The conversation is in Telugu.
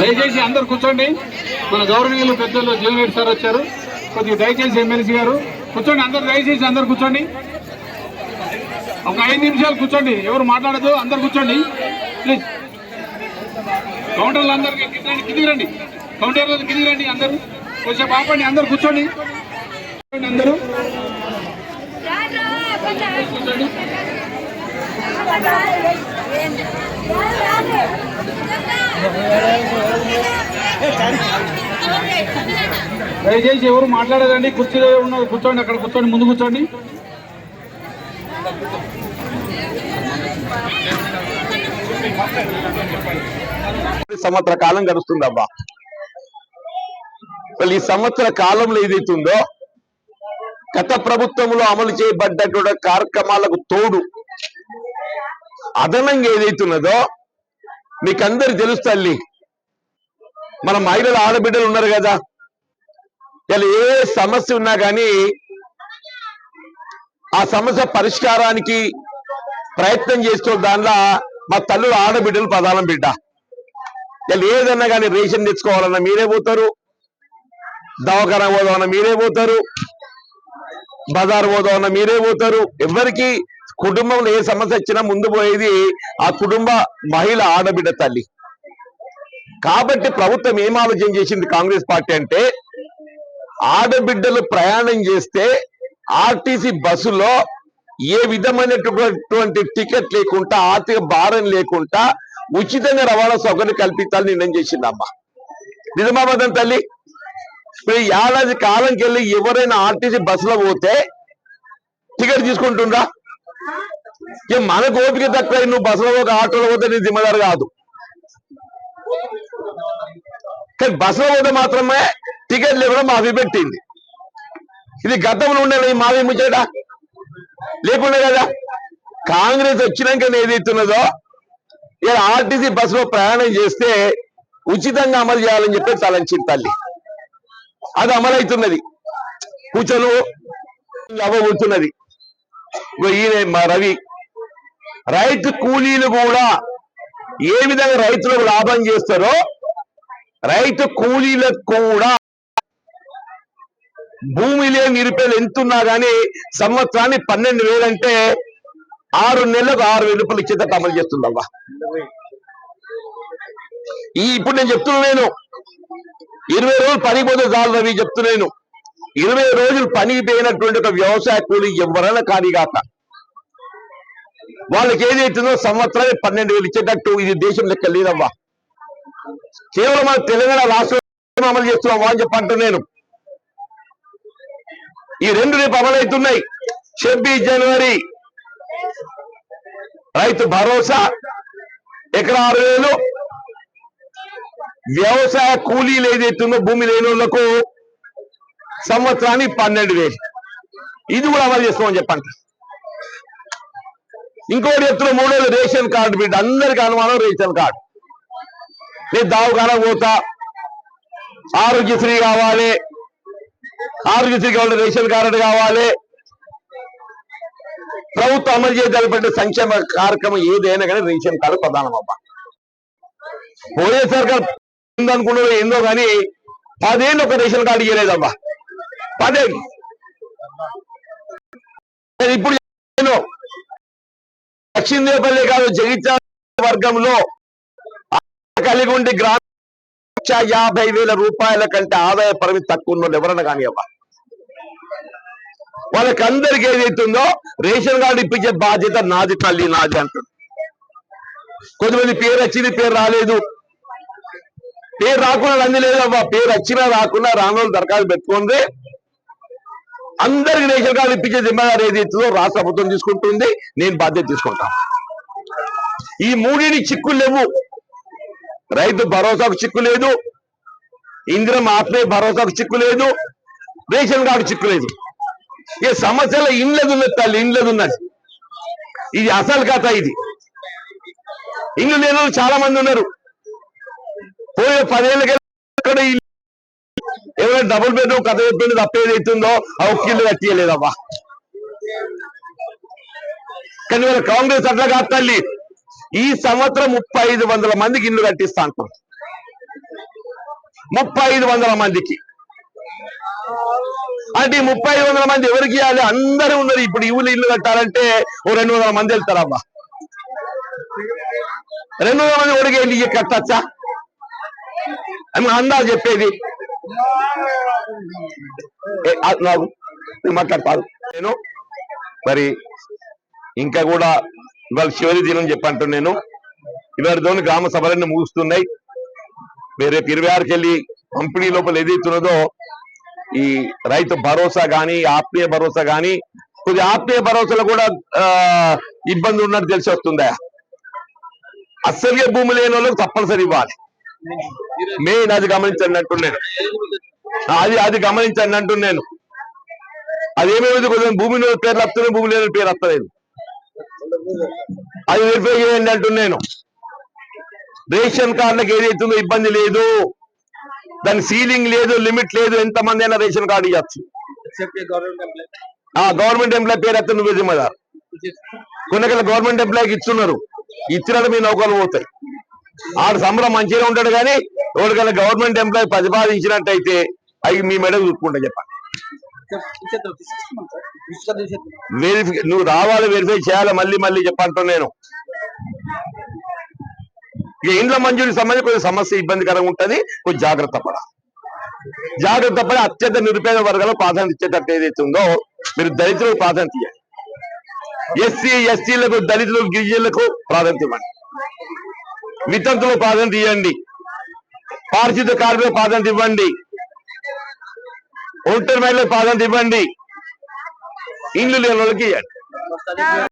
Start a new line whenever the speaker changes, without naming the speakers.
దయచేసి అందరు కూర్చోండి. మన గౌరవనీయులు పెద్దలు జీవన్ సార్ వచ్చారు. కొద్దిగా దయచేసి ఎమ్మెల్సీ గారు కూర్చోండి. అందరు దయచేసి అందరు కూర్చోండి. ఒక ఐదు నిమిషాలు కూర్చోండి. ఎవరు మాట్లాడదు అందరు కూర్చోండి. ప్లీజ్ కౌంటర్లు అందరికి కిందికి రండి, కౌంటర్లో కిందికి రండి అందరు. కొంచెం ఆపండి అందరు కూర్చోండి. కూర్చోండి అందరూ కూర్చోండి. దయచేసి ఎవరు మాట్లాడదండి? కుర్చీలో ఉన్న కూర్చోండి అక్కడ కూర్చోండి. ముందు కూర్చోండి.
సంవత్సర కాలం గడుస్తుందబ్బా. అసలు ఈ సంవత్సర కాలంలో ఏదైతుందో గత ప్రభుత్వంలో అమలు చేయబడ్డటువంటి కార్యక్రమాలకు తోడు అదనంగా ఏదైతున్నదో మీకందరు తెలుసు తల్లి. మన మహిళల ఆడబిడ్డలు ఉన్నారు కదా. ఇలా ఏ సమస్య ఉన్నా కానీ ఆ సమస్య పరిష్కారానికి ప్రయత్నం చేస్తూ దానిలో మా తల్లుల ఆడబిడ్డలు ప్రధానం బిడ్డ. ఇలా ఏదన్నా కానీ రేషన్ తెచ్చుకోవాలన్నా మీరే పోతారు. దవాఖానా పోదామన్నా మీరే పోతారు. బజార్ పోదామన్నా మీరే పోతారు. ఎవరికి కుటుంబంలో ఏ సమస్య వచ్చినా ముందు పోయేది ఆ కుటుంబ మహిళ ఆడబిడ్డ తల్లి. కాబట్టి ప్రభుత్వం ఏం ఆలోచన చేసింది కాంగ్రెస్ పార్టీ అంటే ఆడబిడ్డలు ప్రయాణం చేస్తే ఆర్టీసీ బస్సులో ఏ విధమైనటువంటి టికెట్ లేకుండా ఆర్థిక భారం లేకుండా ఉచితంగా రవాణా సౌకర్యం కల్పించాలని నిర్ణయం చేసిందమ్మా. నిజమాబాదం తల్లి? ఇప్పుడు ఏడాది కాలంకి వెళ్ళి ఎవరైనా ఆర్టీసీ బస్సులో పోతే టికెట్ తీసుకుంటుందా మనకు ఓపిక తక్కువ నువ్వు బస్సులో ఒక ఆటోలో పోతే నీ జిమ్మదారు కాదు. కానీ బస్సులో పోతే మాత్రమే టికెట్ లేకుండా మాఫీ పెట్టింది. ఇది గతంలో ఉండే ఈ మాఫీ ముచ్చట? లేకుండా కదా? కాంగ్రెస్ వచ్చినాక ఏదైతున్నదో ఇలా ఆర్టీసీ బస్సులో ప్రయాణం చేస్తే ఉచితంగా అమలు చేయాలని చెప్పి తలంచింది తల్లి. అది అమలవుతున్నది. కూర్చొని. అవ్వబోతున్నది ఈయన మా రవి. రైతు కూలీలు కూడా ఏ విధంగా రైతులకు లాభం చేస్తారో రైతు కూలీలకు కూడా భూమి లేని నిరుపేలు ఎంతున్నా కానీ సంవత్సరానికి పన్నెండు వేలంటే ఆరు నెలలకు ఆరు వేల రూపాయలు ఇచ్చేటట్టు అమలు చేస్తుందవ్వా ఈ ఇప్పుడు నేను చెప్తున్నాను ఇరవై రోజులు పని పోతే చాలు రవి చెప్తున్నాను ఇరవై రోజులు పనికి పోయినటువంటి ఒక వ్యవసాయ కూలి ఎవరైనా కానిగాక వాళ్ళకి ఏదైతుందో సంవత్సరానికి పన్నెండు వేలు ఇచ్చేటట్టు ఇది దేశం లెక్క లేదవ్వా. కేవలం మన తెలంగాణ రాష్ట్రం అమలు చేస్తున్నాం అని చెప్పంటూ నేను. ఈ రెండు రేపు అమలవుతున్నాయి. ఛబ్బీస్ జనవరి. రైతు భరోసా. ఎకరా ఆరు వేలు. వ్యవసాయ కూలీలు ఏదైతుందో భూమి లేని వాళ్ళకు సంవత్సరానికి పన్నెండు వేలు. ఇది కూడా అమలు చేస్తామని చెప్పండి ఇంకోటి చెప్తున్న మూడోది రేషన్ కార్డు బిడ్డ అందరికి అనుమానం రేషన్ కార్డు. నేను దావఖానా పోతా. ఆరోగ్యశ్రీ కావాలి. ఆరోగ్యశ్రీ కావాలి రేషన్ కార్డు కావాలి. ప్రభుత్వం అమలు చేయగలిపే సంక్షేమ కార్యక్రమం ఏదైనా కానీ రేషన్ కార్డు ప్రధానం అబ్బా వైఎస్ఆర్ గారు ఏందో కానీ పదేళ్ళు ఒక రేషన్ కార్డు ఇవ్వలేదబ్బా పదేళ్ళు ఇప్పుడు నేను కాదు జగిత్యాల వర్గంలో కలిగి ఉండి గ్రామ లక్ష యాభై వేల రూపాయల కంటే ఆదాయ పరిమితి తక్కువ ఉన్న ఎవరన్నా కానీ వాళ్ళకందరికి వాళ్ళకి అందరికి ఏదైతుందో రేషన్ కార్డు ఇప్పించే బాధ్యత నాది తల్లి నాది అంటుంది. కొంతమంది పేరు వచ్చింది పేరు రాలేదు. పేరు రాకుండా అంది లేదవ్వా? పేరు వచ్చినా రాకుండా రాను దరఖాస్తు పెట్టుకుంది. అందరికి రేషన్ కార్డు ఇప్పించే జిమ్మదారు ఏదైతుందో రాష్ట్ర ప్రభుత్వం తీసుకుంటుంది నేను బాధ్యత తీసుకుంటాను ఈ మూడిని చిక్కులు లేవు. రైతు భరోసాకు చిక్కు లేదు. ఇందిరం ఆత్మీయ భరోసాకు చిక్కు లేదు. రేషన్ కార్డు చిక్కు లేదు. ఈ సమస్యలో ఇండ్లది ఉన్నది తల్లి ఇండ్లది ఉన్నది. ఇది అసలు కథ ఇది. ఇండ్లు లేని చాలా మంది ఉన్నారు. పోయే పదేళ్ళకి ఇక్కడ ఎందుకంటే డబుల్ బెడ్రూమ్ కథ చెప్పింది తప్పేది అవుతుందో ఆ ఇల్లు కట్టియలేదమ్మా కానీ వాళ్ళ కాంగ్రెస్ అట్లా కాదు తల్లి. ఈ సంవత్సరం ముప్పై ఐదు వందల మందికి ఇల్లు కట్టిస్తా అంటున్నాం. ముప్పై ఐదు వందల మందికి. అంటే ముప్పై ఐదు వందల మంది ఎవరికి ఇవ్వాలి? అందరూ ఉన్నారు ఇప్పుడు ఈ ఇల్లు కట్టాలంటే ఓ రెండు వందల మంది వెళ్తారమ్మా రెండు వందల మంది ఒడిగే ఇల్లు కట్టచ్చా? అని అందా చెప్పేది. నాకు నేను మాట్లాడతాను. నేను మరి ఇంకా కూడా ఇవాళ చివరి దినం చెప్పంటూ నేను. ఇవరితోని గ్రామ సభలన్నీ ముగుస్తున్నాయి. మీరు రేపు ఇరవై ఆరుకి వెళ్ళి పంపిణీ లోపల ఏదైతున్నదో ఈ రైతు భరోసా కానీ ఆత్మీయ భరోసా కానీ కొద్ది ఆత్మీయ భరోసాలో కూడా ఇబ్బంది ఉన్నట్టు తెలిసి వస్తుందా? అస్సలుగా భూమి లేని వాళ్ళకి తప్పనిసరి ఇవ్వాలి. మెయిన్ అది గమనించండి అంటున్నాను అది అది గమనించండి అంటున్నాను ఏమేమి కొంచెం భూమి పేరు పేర్లు వస్తున్నాయి భూమి లేని పేరు వస్తలేదు అది వెరిఫై చేయండి అంటున్నాను రేషన్ కార్డులకు ఏదైతుందో ఇబ్బంది లేదు. దాని సీలింగ్ లేదు లిమిట్ లేదు. ఎంత మంది అయినా రేషన్ కార్డు ఇవ్వచ్చు. ఆ గవర్నమెంట్ ఎంప్లాయ్ పేరు ఎత్తే నువ్వే జిమ్మదారు. కొన్నికల గవర్నమెంట్ ఎంప్లాయ్కి ఇస్తున్నారు ఇచ్చినట్టు మీ నౌకలు పోతాయి. ఆడు సంబరం మంచిగా ఉంటాడు కానీ ఎవరికైనా గవర్నమెంట్ ఎంప్లాయ్ ప్రతిపాదించినట్టయితే అవి మీ మెడ చూసుకుంటా చెప్పండి. వెరిఫై నువ్వు రావాలి వెరిఫై చేయాలి మళ్ళీ మళ్ళీ చెప్పంటూ నేను. ఇక ఇండ్ల మంజూరీ సంబంధించి కొంచెం సమస్య ఇబ్బందికరంగా ఉంటుంది కొంచెం జాగ్రత్త పడాలి. జాగ్రత్త పడి అత్యంత నిరుపేద వర్గాలకు ప్రాధాన్యత ఇచ్చేటట్టు ఏదైతే ఉందో మీరు దళితులకు ప్రాధాన్యత ఇవ్వండి ఎస్సీ ఎస్టీలకు దళితులకు గిరిజనులకు ప్రాధాన్యత ఇవ్వండి. వితంతులు ప్రాధాన్యత ఇవ్వండి. పారిశుద్ధ కార్మికులకు ప్రాధాన్యత ఇవ్వండి. ఒంటరి మహిళలకు ప్రాధాన్యత ఇవ్వండి. ఇండ్లు లేని వాళ్ళకి ఇవ్వండి.